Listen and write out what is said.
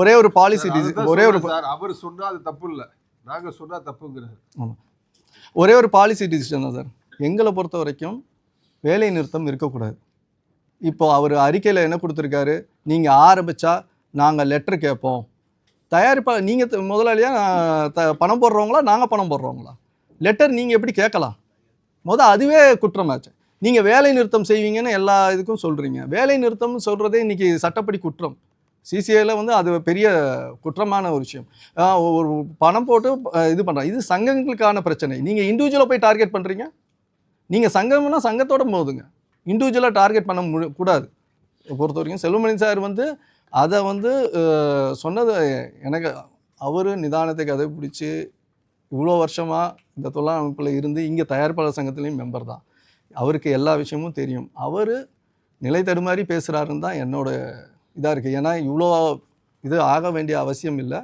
ஒரே ஒரு பாலிசி ஒரே ஒரு அவர் சொன்னா அது தப்பு இல்ல. நாங்க சொன்னா தப்புங்கிறாரு. ஒரே ஒரு பாலிசி டிசிஷன் தான் சார். எங்களை பொறுத்த வரைக்கும் வேலை நிறுத்தம் இருக்கக்கூடாது. இப்போ அவர் அறிக்கையில் என்ன கொடுத்துருக்காரு? நீங்கள் ஆரம்பித்தா நாங்கள் லெட்டர் கேட்போம். தயாரிப்பா நீங்கள் முதலாளியாக த பணம் போடுறவங்களா நாங்கள் பணம் போடுறவங்களா? லெட்டர் நீங்கள் எப்படி கேட்கலாம்? முத அதுவே குற்றமாச்சு. நீங்கள் வேலை நிறுத்தம் செய்வீங்கன்னு எல்லா இதுக்கும் சொல்கிறீங்க வேலை நிறுத்தம்னு சொல்கிறதே இன்றைக்கி சட்டப்படி குற்றம். சிசிஐயில் வந்து அது பெரிய குற்றமான ஒரு விஷயம். ஒரு பணம் போட்டு இது பண்ணுறாங்க இது சங்கங்களுக்கான பிரச்சனை. நீங்கள் இண்டிவிஜுவலாக போய் டார்கெட் பண்ணுறீங்க நீங்கள் சங்கம்னா சங்கத்தோட போதுங்க இண்டிவிஜுவலாக டார்கெட் பண்ண முடிய கூடாது. பொறுத்த வரைக்கும் செல்வமணி சார் வந்து அதை வந்து சொன்னது எனக்கு அவர் நிதானத்தை கதை பிடிச்சி இவ்வளோ வருஷமாக இந்த தொழில் அமைப்பில் இருந்து இங்கே தயாரிப்பாளர் சங்கத்துலேயும் மெம்பர் தான். அவருக்கு எல்லா விஷயமும் தெரியும். அவர் நிலை தடுமாறி பேசுகிறாருன்னு தான் என்னோட இதாக இருக்குது. ஏன்னா இவ்வளோ இது ஆக வேண்டிய அவசியம் இல்லை.